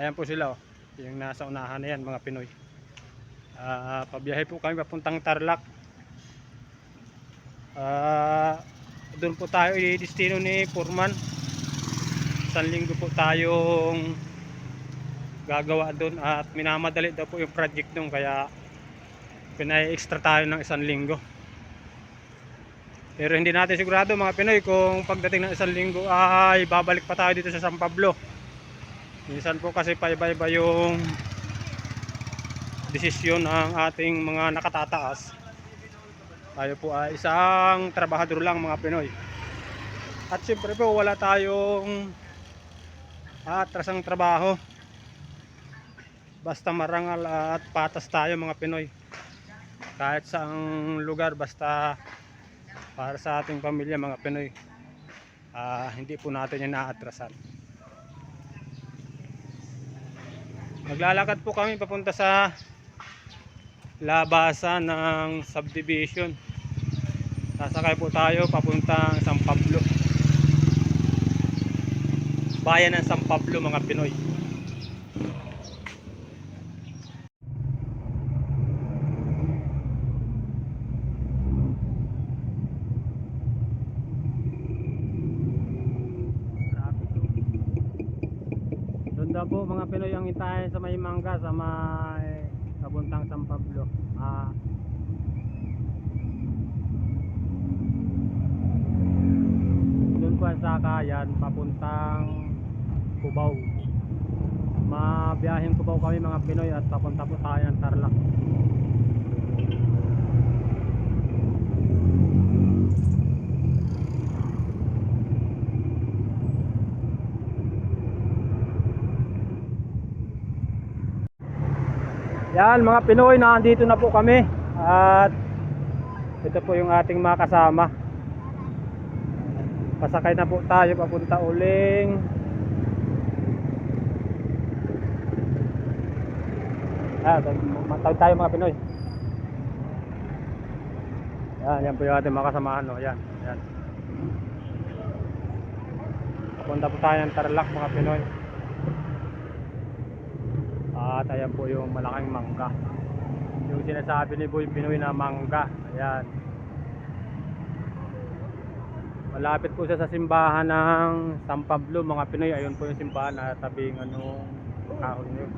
Ayan po sila oh. Yung nasa unahan na yan mga Pinoy. Ah, pabiyahe po kami papuntang Tarlac. Ah, doon po tayo i-destino ni Purman. Isang linggo po tayong gagawa doon at minamadali daw po yung project doon kaya pinay-extra tayo ng isang linggo. Pero hindi natin sigurado mga Pinoy kung pagdating ng isang linggo ay babalik pa tayo dito sa San Pablo. Minsan po kasi paiba-iba yung desisyon ng ating mga nakatataas. Tayo po ay isang trabahador lang mga Pinoy. At siyempre po wala tayong atrasang trabaho. Basta marangal at patas tayo mga Pinoy. Kahit saang lugar basta para sa ating pamilya mga Pinoy. Ah, hindi po natin yan naatrasan. Maglalakad po kami papunta sa labasan ng subdivision. Sasakay po tayo papuntang San Pablo. Bayan ng San Pablo mga Pinoy. Traffic. Doon daw po mga Pinoy hintayin sa may mangga sa may papuntang San Pablo. Ah, doon po ang sakayan papuntang Cubao. Mabiyahing Cubao kami mga Pinoy at papunta po tayo ng Tarlac. Yan mga Pinoy, nandito na po kami at ito po yung ating mga kasama. Pasakay na po tayo papunta uling Ah, matawid tayo mga Pinoy. Yan, yan po yung ating mga kasamahan. No? Yan, yan. Papunta po tayo ng Tarlac mga Pinoy. At ayan po yung malaking mangga. Yung sinasabi ni Boy Pinoy na mangga. Ayan. Malapit po siya sa simbahan ng San Pablo mga Pinoy. Ayun po yung simbahan na tabing ano kahoy niyo.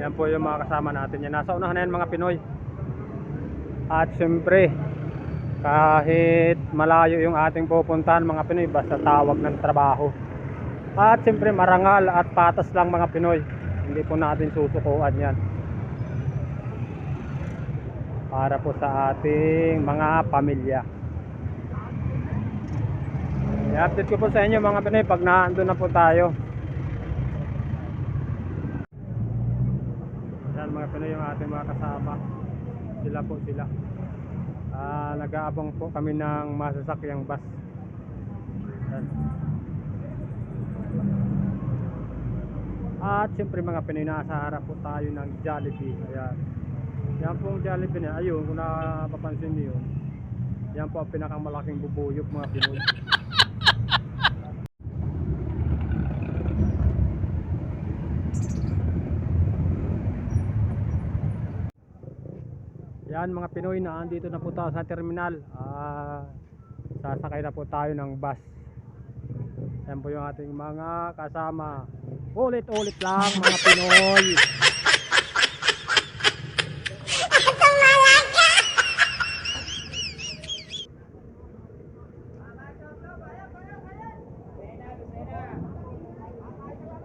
Yan po yung mga kasama natin yan. Nasa unahan na yan mga Pinoy. At syempre, kahit malayo yung ating pupuntahan mga Pinoy, basta tawag ng trabaho. At syempre marangal at patas lang mga Pinoy. Hindi po natin susukuan yan. Para po sa ating mga pamilya. I-update ko po sa inyo mga Pinoy pag naandun na po tayo. Yan mga Pinoy yung ating mga kasama. Sila po sila. Ah, nag-aabang po kami ng masasakyang bus. Yan. At siyempre mga Pinoy nasa harap po tayo ng Jollibee. Ayan. Yan pong Jollibee na. Ayun, kung napapansin niyo. Yan po ang pinakamalaking bubuyog mga Pinoy. Yan mga Pinoy na andito na po tayo sa terminal. Ah, sasakay na po tayo ng bus. Yan po yung ating mga kasama. Ulit-ulit lang mga Pinoy.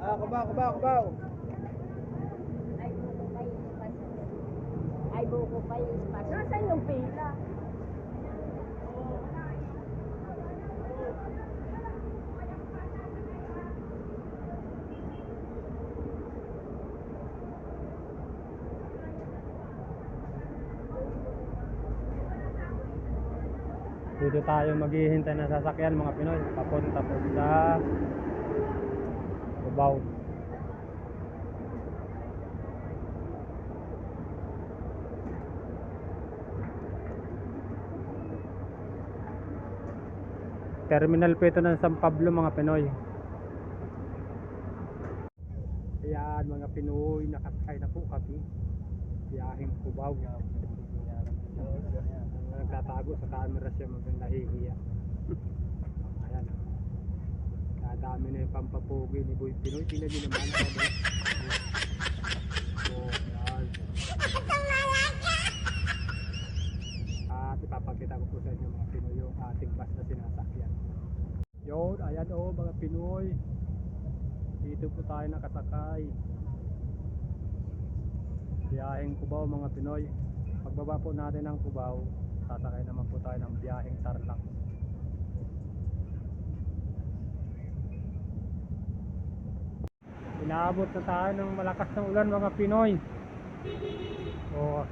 Ah, kubaw, kubaw, kubaw. Ay, buko pa yung espacio. Nasaan yung pila? Dito tayo maghihintay ng sasakyan mga Pinoy. Papunta po sa Cubao. Terminal po ito ng San Pablo mga Pinoy. Ayan mga Pinoy, nakasakay na po kami. Biyaheng Cubao. Nagtatago sa camera siya mga nahihiya. Ayan. Kadami na yung pampapugi ni Boy Pinoy. Tingnan niyo naman. Ano? Oh, ayan. At ipapakita ko po sa inyo mga Pinoy yung ating bus na sinasakyan. Yun, ayan Pinoy. Dito po tayo nakasakay. Biyaheng Cubao mga Pinoy. Pagbaba po natin ng Cubao, sasakay naman po tayo ng biyaheng Tarlac. Inaabot na tayo ng malakas ng ulan mga Pinoy. O,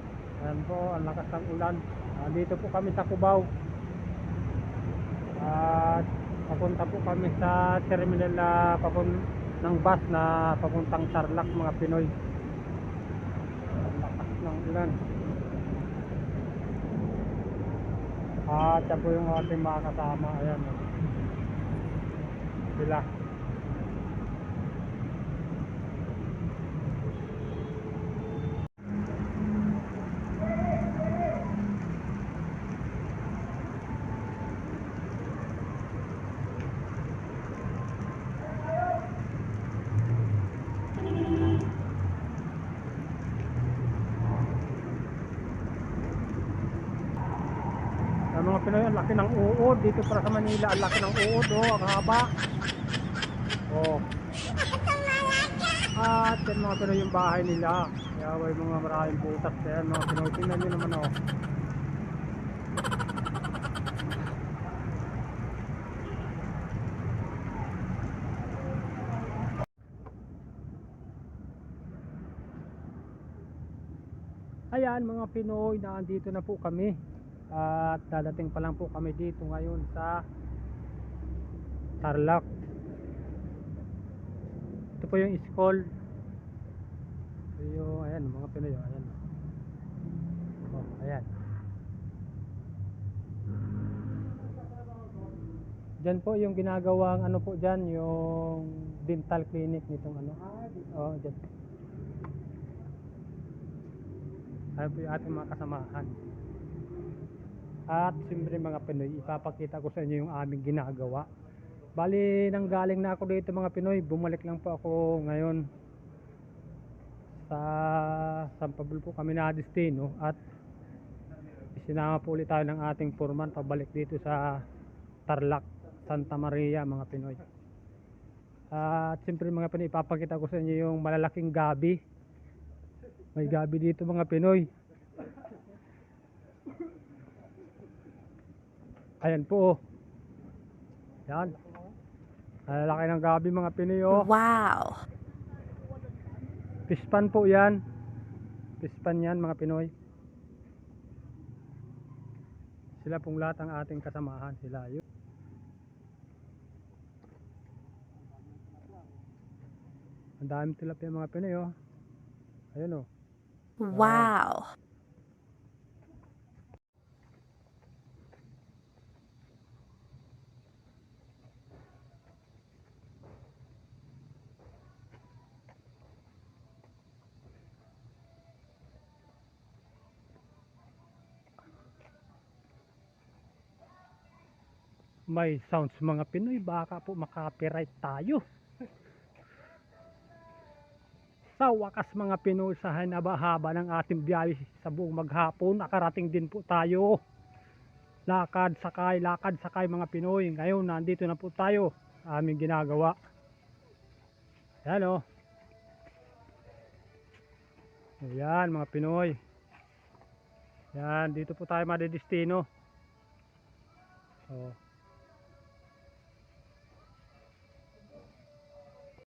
ayan po, ang lakas ng ulan. Dito po kami sa Cubao. At papunta po kami sa terminal na papun ng bus na papuntang Tarlac mga Pinoy. Lakas ng ulan. At yan po yung ating mga kasama. Ayan. o. Sila. Mga Pinoy, ang laki ng uod. Dito para sa Manila, ang laki ng uod. Oh, ang haba. Oh. At yan mga Pinoy yung bahay nila. Kaya may mga maraming butas. Kaya mga Pinoy, tingnan nyo naman oh. Ayan mga Pinoy, naandito na po kami. At dadating pa lang po kami dito ngayon sa Tarlac. Ito po yung school. Ito yung, ayan, mga Pinoy, oh, ayan. Oh, ayan. Diyan po yung ginagawang ano po diyan, yung dental clinic nitong ano. Oh, diyan. Ayan po yung ating mga kasamahan. At siyempre mga Pinoy, ipapakita ko sa inyo yung aming ginagawa. Bali, nang galing na ako dito mga Pinoy, bumalik lang po ako ngayon sa San Pablo po kami na destino at isinama po ulit tayo ng ating foreman pabalik dito sa Tarlac, Santa Maria mga Pinoy. At siyempre mga Pinoy, ipapakita ko sa inyo yung malalaking gabi. May gabi dito mga Pinoy. Ayan po. oh. Yan. Ang laki ng gabi mga Pinoy oh. Wow. Pispan po yan. Pispan yan mga Pinoy. Sila pong lahat ang ating kasamahan. Sila yun. Ang dami tilapia mga Pinoy oh. Ayun oh. Wow. May sounds mga Pinoy. Baka po makapiright tayo. Sa wakas mga Pinoy sa hanaba-haba ng ating biyahe sa buong maghapon, nakarating din po tayo. Lakad, sakay, lakad, sakay mga Pinoy. Ngayon, nandito na po tayo aming ginagawa. Yan o. Ayan mga Pinoy. Yan, dito po tayo madedestino. Oh.